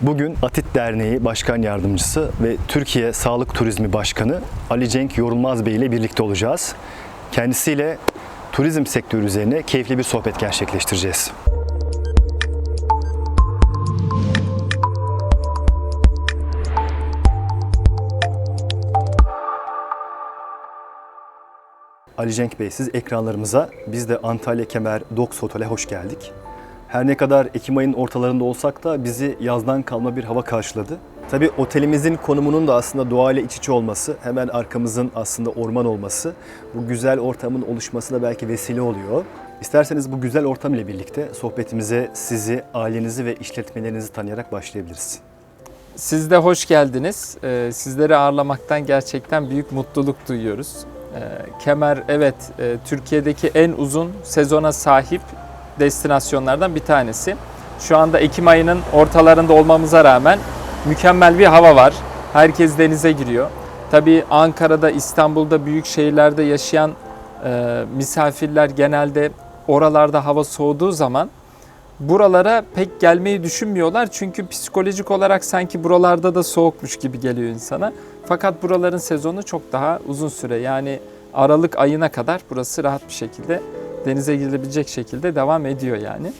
Bugün Atit Derneği Başkan Yardımcısı ve Türkiye Sağlık Turizmi Başkanı Ali Cenk Yorulmaz Bey ile birlikte olacağız. Kendisiyle turizm sektörü üzerine keyifli bir sohbet gerçekleştireceğiz. Ali Cenk Bey siz ekranlarımıza biz de Antalya Kemer Dox Otel'e hoş geldik. Her ne kadar Ekim ayının ortalarında olsak da bizi yazdan kalma bir hava karşıladı. Tabii otelimizin konumunun da aslında doğayla iç içe olması, hemen arkamızın aslında orman olması, bu güzel ortamın oluşmasına belki vesile oluyor. İsterseniz bu güzel ortam ile birlikte sohbetimize sizi, ailenizi ve işletmelerinizi tanıyarak başlayabiliriz. Siz de hoş geldiniz. Ee, Sizleri ağırlamaktan gerçekten büyük mutluluk duyuyoruz. Ee, Kemer evet e, Türkiye'deki en uzun sezona sahip destinasyonlardan bir tanesi. Şu anda Ekim ayının ortalarında olmamıza rağmen mükemmel bir hava var. Herkes denize giriyor. Tabii Ankara'da, İstanbul'da büyük şehirlerde yaşayan e, misafirler genelde oralarda hava soğuduğu zaman buralara pek gelmeyi düşünmüyorlar. Çünkü psikolojik olarak sanki buralarda da soğukmuş gibi geliyor insana. Fakat buraların sezonu çok daha uzun süre. Yani Aralık ayına kadar burası rahat bir şekilde denize girilebilecek şekilde devam ediyor yani.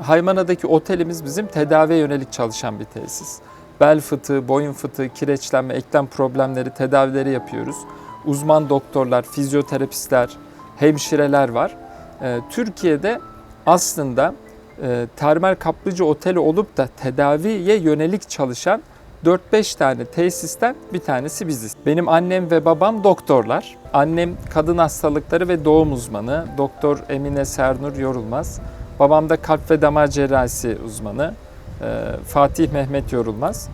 Haymana'daki otelimiz bizim tedaviye yönelik çalışan bir tesis. Bel fıtığı, boyun fıtığı, kireçlenme, eklem problemleri tedavileri yapıyoruz. Uzman doktorlar, fizyoterapistler, hemşireler var. Ee, Türkiye'de aslında e, termal kaplıcı oteli olup da tedaviye yönelik çalışan 4-5 tane tesisten bir tanesi biziz. Benim annem ve babam doktorlar. Annem kadın hastalıkları ve doğum uzmanı. Doktor Emine Sernur Yorulmaz. Babam da kalp ve damar cerrahisi uzmanı. e, Fatih Mehmet Yorulmaz.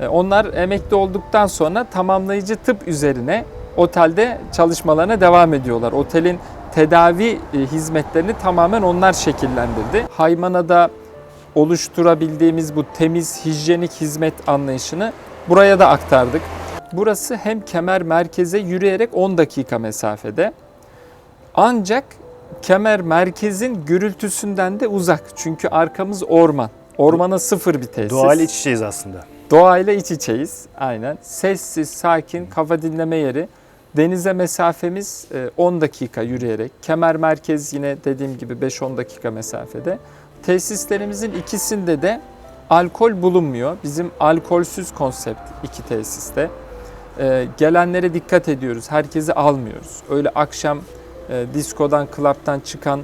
E, Onlar emekli olduktan sonra tamamlayıcı tıp üzerine otelde çalışmalarına devam ediyorlar. Otelin tedavi e, hizmetlerini tamamen onlar şekillendirdi. Haymana'da oluşturabildiğimiz bu temiz, hijyenik hizmet anlayışını buraya da aktardık. Burası hem kemer merkeze yürüyerek 10 dakika mesafede. Ancak kemer merkezin gürültüsünden de uzak. Çünkü arkamız orman. Ormana sıfır bir tesis. Doğayla iç içeyiz aslında. Doğayla iç içeyiz. Aynen. Sessiz, sakin, kafa dinleme yeri. Denize mesafemiz e, 10 dakika yürüyerek. Kemer merkez yine dediğim gibi 5-10 dakika mesafede. Tesislerimizin ikisinde de alkol bulunmuyor. Bizim alkolsüz konsept iki tesiste. E, gelenlere dikkat ediyoruz. Herkesi almıyoruz. Öyle akşam e, diskodan, klaptan çıkan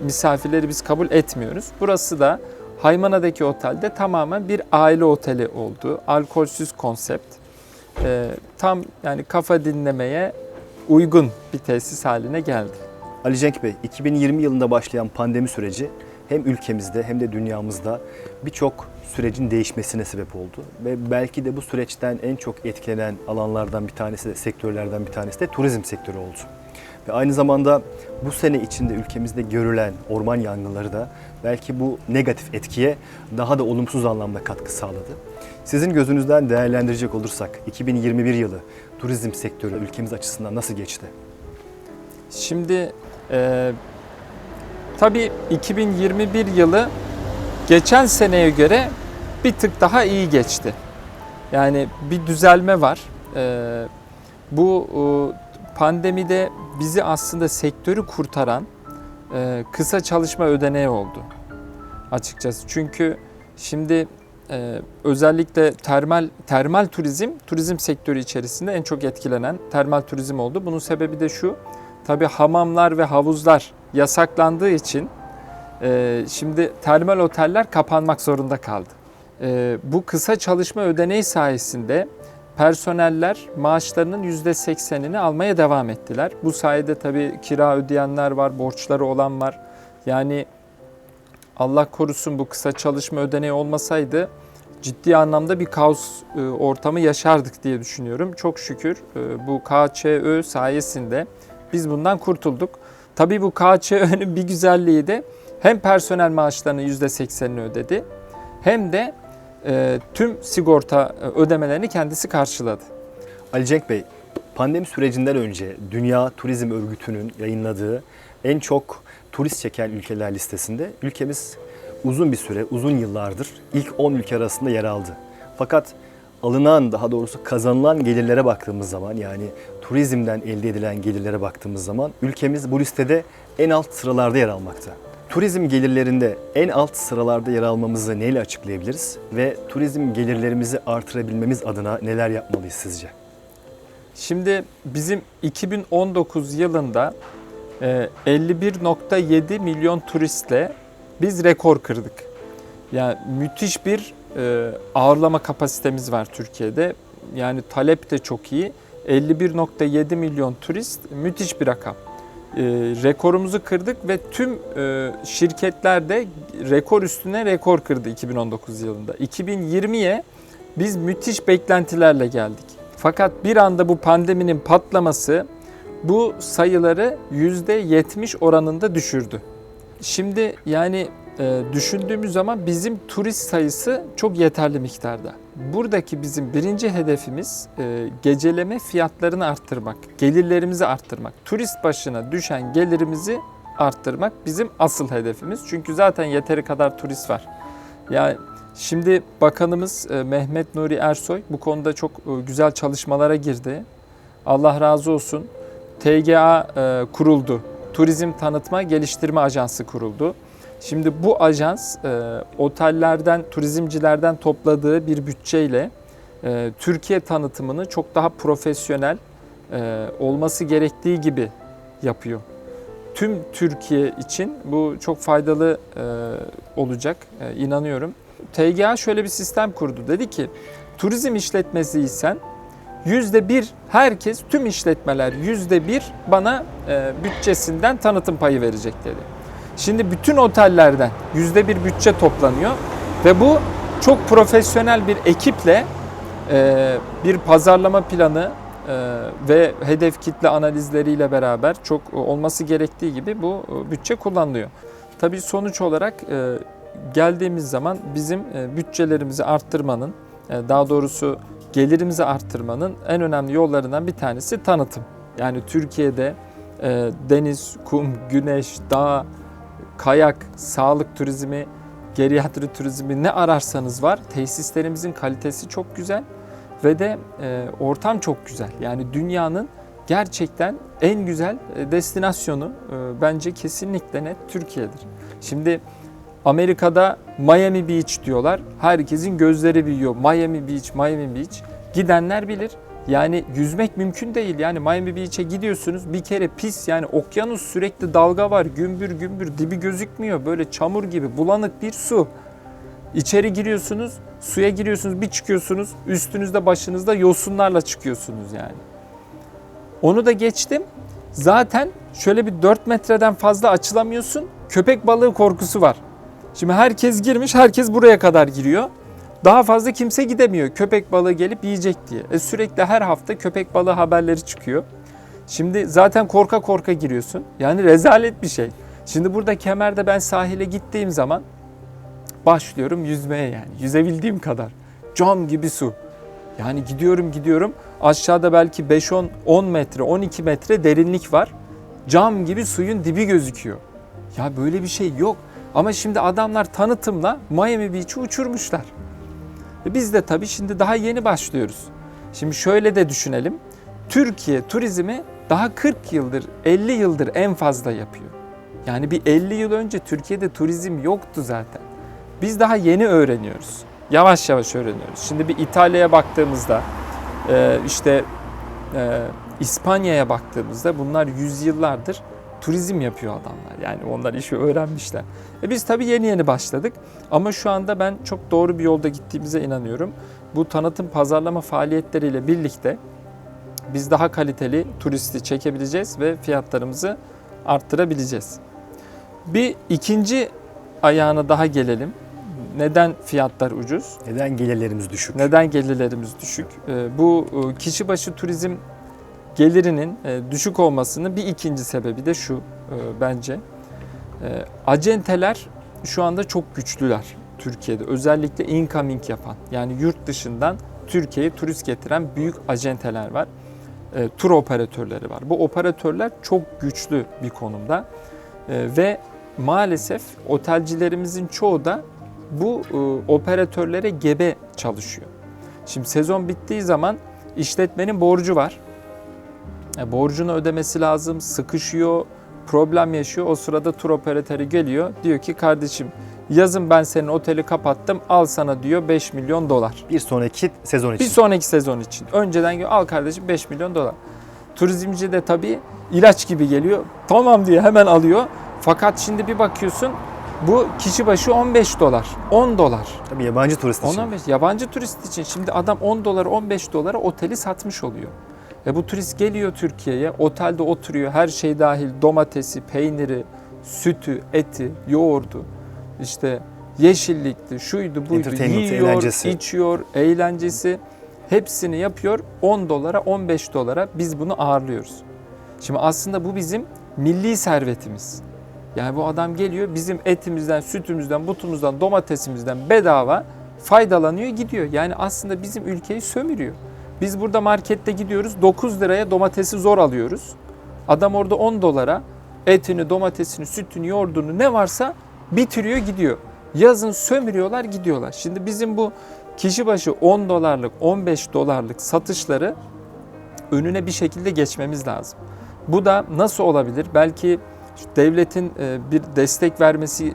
misafirleri biz kabul etmiyoruz. Burası da Haymana'daki otelde tamamen bir aile oteli oldu. Alkolsüz konsept. Ee, tam yani kafa dinlemeye uygun bir tesis haline geldi. Ali Cenk Bey, 2020 yılında başlayan pandemi süreci hem ülkemizde hem de dünyamızda birçok sürecin değişmesine sebep oldu. Ve belki de bu süreçten en çok etkilenen alanlardan bir tanesi de, sektörlerden bir tanesi de turizm sektörü oldu. Ve aynı zamanda bu sene içinde ülkemizde görülen orman yangınları da belki bu negatif etkiye daha da olumsuz anlamda katkı sağladı. Sizin gözünüzden değerlendirecek olursak 2021 yılı turizm sektörü ülkemiz açısından nasıl geçti? Şimdi e, tabii 2021 yılı geçen seneye göre bir tık daha iyi geçti. Yani bir düzelme var. E, bu e, pandemide bizi aslında sektörü kurtaran e, kısa çalışma ödeneği oldu açıkçası. Çünkü şimdi e, özellikle termal termal turizm turizm sektörü içerisinde en çok etkilenen termal turizm oldu. Bunun sebebi de şu. Tabii hamamlar ve havuzlar yasaklandığı için e, şimdi termal oteller kapanmak zorunda kaldı. E, bu kısa çalışma ödeneği sayesinde personeller maaşlarının %80'ini almaya devam ettiler. Bu sayede tabii kira ödeyenler var, borçları olan var. Yani Allah korusun bu kısa çalışma ödeneği olmasaydı ciddi anlamda bir kaos e, ortamı yaşardık diye düşünüyorum. Çok şükür e, bu KÇÖ sayesinde biz bundan kurtulduk. Tabii bu KÇÖ'nün bir güzelliği de hem personel maaşlarının %80'ini ödedi hem de e, tüm sigorta e, ödemelerini kendisi karşıladı. Ali Cenk Bey, pandemi sürecinden önce Dünya Turizm Örgütü'nün yayınladığı en çok turist çeken ülkeler listesinde ülkemiz uzun bir süre, uzun yıllardır ilk 10 ülke arasında yer aldı. Fakat alınan, daha doğrusu kazanılan gelirlere baktığımız zaman yani turizmden elde edilen gelirlere baktığımız zaman ülkemiz bu listede en alt sıralarda yer almakta. Turizm gelirlerinde en alt sıralarda yer almamızı neyle açıklayabiliriz ve turizm gelirlerimizi artırabilmemiz adına neler yapmalıyız sizce? Şimdi bizim 2019 yılında e, 51.7 milyon turistle biz rekor kırdık. Yani müthiş bir e, ağırlama kapasitemiz var Türkiye'de. Yani talep de çok iyi. 51.7 milyon turist müthiş bir rakam. E, rekorumuzu kırdık ve tüm e, şirketler rekor üstüne rekor kırdı 2019 yılında. 2020'ye biz müthiş beklentilerle geldik. Fakat bir anda bu pandeminin patlaması bu sayıları %70 oranında düşürdü. Şimdi yani e, düşündüğümüz zaman bizim turist sayısı çok yeterli miktarda. Buradaki bizim birinci hedefimiz e, geceleme fiyatlarını arttırmak, gelirlerimizi arttırmak. Turist başına düşen gelirimizi arttırmak bizim asıl hedefimiz. Çünkü zaten yeteri kadar turist var. Yani şimdi bakanımız e, Mehmet Nuri Ersoy bu konuda çok e, güzel çalışmalara girdi. Allah razı olsun. TGA e, kuruldu. Turizm Tanıtma Geliştirme Ajansı kuruldu. Şimdi bu ajans e, otellerden, turizmcilerden topladığı bir bütçeyle e, Türkiye tanıtımını çok daha profesyonel e, olması gerektiği gibi yapıyor. Tüm Türkiye için bu çok faydalı e, olacak, e, inanıyorum. TGA şöyle bir sistem kurdu. Dedi ki turizm işletmesiysen yüzde bir herkes tüm işletmeler yüzde bir bana e, bütçesinden tanıtım payı verecek dedi. Şimdi bütün otellerden yüzde bir bütçe toplanıyor ve bu çok profesyonel bir ekiple e, bir pazarlama planı e, ve hedef kitle analizleriyle beraber çok olması gerektiği gibi bu e, bütçe kullanılıyor. Tabii sonuç olarak e, geldiğimiz zaman bizim e, bütçelerimizi arttırmanın, e, daha doğrusu gelirimizi arttırmanın en önemli yollarından bir tanesi tanıtım. Yani Türkiye'de e, deniz, kum, güneş, dağ, kayak, sağlık turizmi, geriatri turizmi ne ararsanız var. Tesislerimizin kalitesi çok güzel ve de e, ortam çok güzel. Yani dünyanın gerçekten en güzel e, destinasyonu e, bence kesinlikle net Türkiye'dir. Şimdi Amerika'da Miami Beach diyorlar. Herkesin gözleri büyüyor. Miami Beach, Miami Beach. Gidenler bilir. Yani yüzmek mümkün değil. Yani Miami Beach'e gidiyorsunuz bir kere pis yani okyanus sürekli dalga var. Gümbür gümbür dibi gözükmüyor. Böyle çamur gibi bulanık bir su. İçeri giriyorsunuz, suya giriyorsunuz, bir çıkıyorsunuz. Üstünüzde başınızda yosunlarla çıkıyorsunuz yani. Onu da geçtim. Zaten şöyle bir 4 metreden fazla açılamıyorsun. Köpek balığı korkusu var. Şimdi herkes girmiş, herkes buraya kadar giriyor. Daha fazla kimse gidemiyor köpek balığı gelip yiyecek diye. E sürekli her hafta köpek balığı haberleri çıkıyor. Şimdi zaten korka korka giriyorsun. Yani rezalet bir şey. Şimdi burada Kemer'de ben sahile gittiğim zaman başlıyorum yüzmeye yani. Yüzebildiğim kadar. Cam gibi su. Yani gidiyorum gidiyorum. Aşağıda belki 5-10 10 metre, 12 metre derinlik var. Cam gibi suyun dibi gözüküyor. Ya böyle bir şey yok. Ama şimdi adamlar tanıtımla Miami Beach'i uçurmuşlar. Biz de tabii şimdi daha yeni başlıyoruz. Şimdi şöyle de düşünelim. Türkiye turizmi daha 40 yıldır, 50 yıldır en fazla yapıyor. Yani bir 50 yıl önce Türkiye'de turizm yoktu zaten. Biz daha yeni öğreniyoruz. Yavaş yavaş öğreniyoruz. Şimdi bir İtalya'ya baktığımızda, e, işte e, İspanya'ya baktığımızda bunlar yüzyıllardır turizm yapıyor adamlar. Yani onlar işi öğrenmişler. E biz tabii yeni yeni başladık ama şu anda ben çok doğru bir yolda gittiğimize inanıyorum. Bu tanıtım pazarlama faaliyetleriyle birlikte biz daha kaliteli turisti çekebileceğiz ve fiyatlarımızı arttırabileceğiz. Bir ikinci ayağına daha gelelim. Neden fiyatlar ucuz? Neden gelirlerimiz düşük? Neden gelirlerimiz düşük? E, Bu e, kişi başı turizm gelirinin e, düşük olmasının bir ikinci sebebi de şu e, bence. E, Acenteler şu anda çok güçlüler Türkiye'de. Özellikle incoming yapan yani yurt dışından Türkiye'ye turist getiren büyük acenteler var. Tur operatörleri var. Bu operatörler çok güçlü bir konumda ve maalesef otelcilerimizin çoğu da bu operatörlere gebe çalışıyor. Şimdi sezon bittiği zaman işletmenin borcu var. E, borcunu ödemesi lazım, sıkışıyor, problem yaşıyor. O sırada tur operatörü geliyor. Diyor ki kardeşim yazın ben senin oteli kapattım al sana diyor 5 milyon dolar. Bir sonraki sezon Bir için. sonraki sezon için. Önceden diyor al kardeşim 5 milyon dolar. Turizmci de tabii ilaç gibi geliyor. Tamam diye hemen alıyor. Fakat şimdi bir bakıyorsun bu kişi başı 15 dolar, 10 dolar. Tabii yabancı turist için. 10-15 yabancı turist için şimdi adam 10 dolara 15 dolara oteli satmış oluyor. E bu turist geliyor Türkiye'ye, otelde oturuyor, her şey dahil domatesi, peyniri, sütü, eti, yoğurdu, işte yeşillikti, şuydu buydu, yiyor, eğlencesi. içiyor, eğlencesi hepsini yapıyor 10 dolara 15 dolara biz bunu ağırlıyoruz. Şimdi aslında bu bizim milli servetimiz. Yani bu adam geliyor bizim etimizden, sütümüzden, butumuzdan, domatesimizden bedava faydalanıyor gidiyor. Yani aslında bizim ülkeyi sömürüyor. Biz burada markette gidiyoruz 9 liraya domatesi zor alıyoruz. Adam orada 10 dolara etini, domatesini, sütünü, yoğurdunu ne varsa bitiriyor gidiyor. Yazın sömürüyorlar gidiyorlar. Şimdi bizim bu kişi başı 10 dolarlık, 15 dolarlık satışları önüne bir şekilde geçmemiz lazım. Bu da nasıl olabilir? Belki devletin e, bir destek vermesi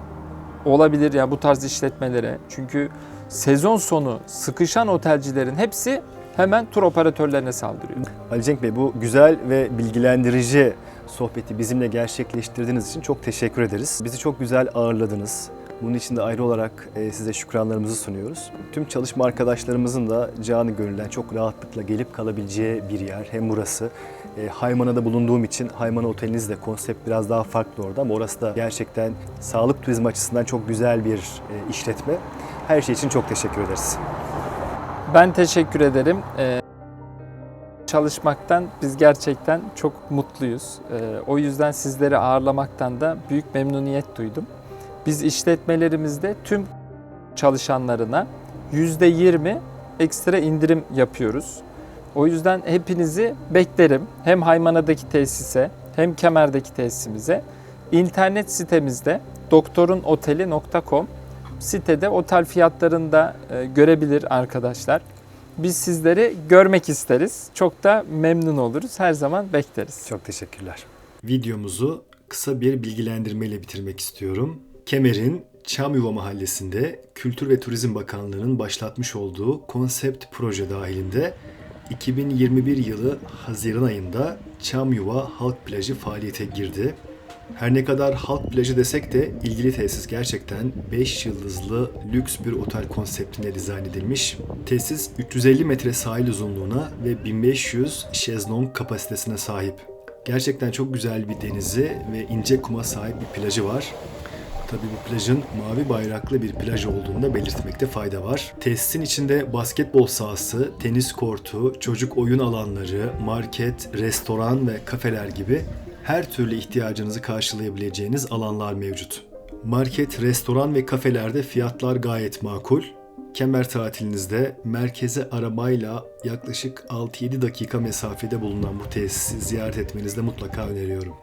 olabilir ya bu tarz işletmelere. Çünkü sezon sonu sıkışan otelcilerin hepsi hemen tur operatörlerine saldırıyor. Ali Cenk Bey bu güzel ve bilgilendirici sohbeti bizimle gerçekleştirdiğiniz için çok teşekkür ederiz. Bizi çok güzel ağırladınız. Bunun için de ayrı olarak e, size şükranlarımızı sunuyoruz. Tüm çalışma arkadaşlarımızın da canı gönülden çok rahatlıkla gelip kalabileceği bir yer. Hem burası. E, Haymana'da bulunduğum için Haymana Oteliniz de konsept biraz daha farklı orada ama orası da gerçekten sağlık turizmi açısından çok güzel bir e, işletme. Her şey için çok teşekkür ederiz. Ben teşekkür ederim. Ee, çalışmaktan biz gerçekten çok mutluyuz. Ee, o yüzden sizleri ağırlamaktan da büyük memnuniyet duydum. Biz işletmelerimizde tüm çalışanlarına %20 ekstra indirim yapıyoruz. O yüzden hepinizi beklerim. Hem Haymana'daki tesise hem Kemer'deki tesisimize. İnternet sitemizde doktorunoteli.com sitede otel fiyatlarını da e, görebilir arkadaşlar. Biz sizleri görmek isteriz. Çok da memnun oluruz. Her zaman bekleriz. Çok teşekkürler. Videomuzu kısa bir bilgilendirmeyle bitirmek istiyorum. Kemer'in Çamyuva Mahallesi'nde Kültür ve Turizm Bakanlığı'nın başlatmış olduğu konsept proje dahilinde 2021 yılı Haziran ayında Çamyuva Halk Plajı faaliyete girdi. Her ne kadar halk plajı desek de ilgili tesis gerçekten 5 yıldızlı lüks bir otel konseptine dizayn edilmiş. Tesis 350 metre sahil uzunluğuna ve 1500 şezlong kapasitesine sahip. Gerçekten çok güzel bir denizi ve ince kuma sahip bir plajı var. Tabii bu plajın mavi bayraklı bir plaj olduğunu da belirtmekte fayda var. Tesisin içinde basketbol sahası, tenis kortu, çocuk oyun alanları, market, restoran ve kafeler gibi her türlü ihtiyacınızı karşılayabileceğiniz alanlar mevcut. Market, restoran ve kafelerde fiyatlar gayet makul. Kemer tatilinizde merkeze arabayla yaklaşık 6-7 dakika mesafede bulunan bu tesisi ziyaret etmenizi de mutlaka öneriyorum.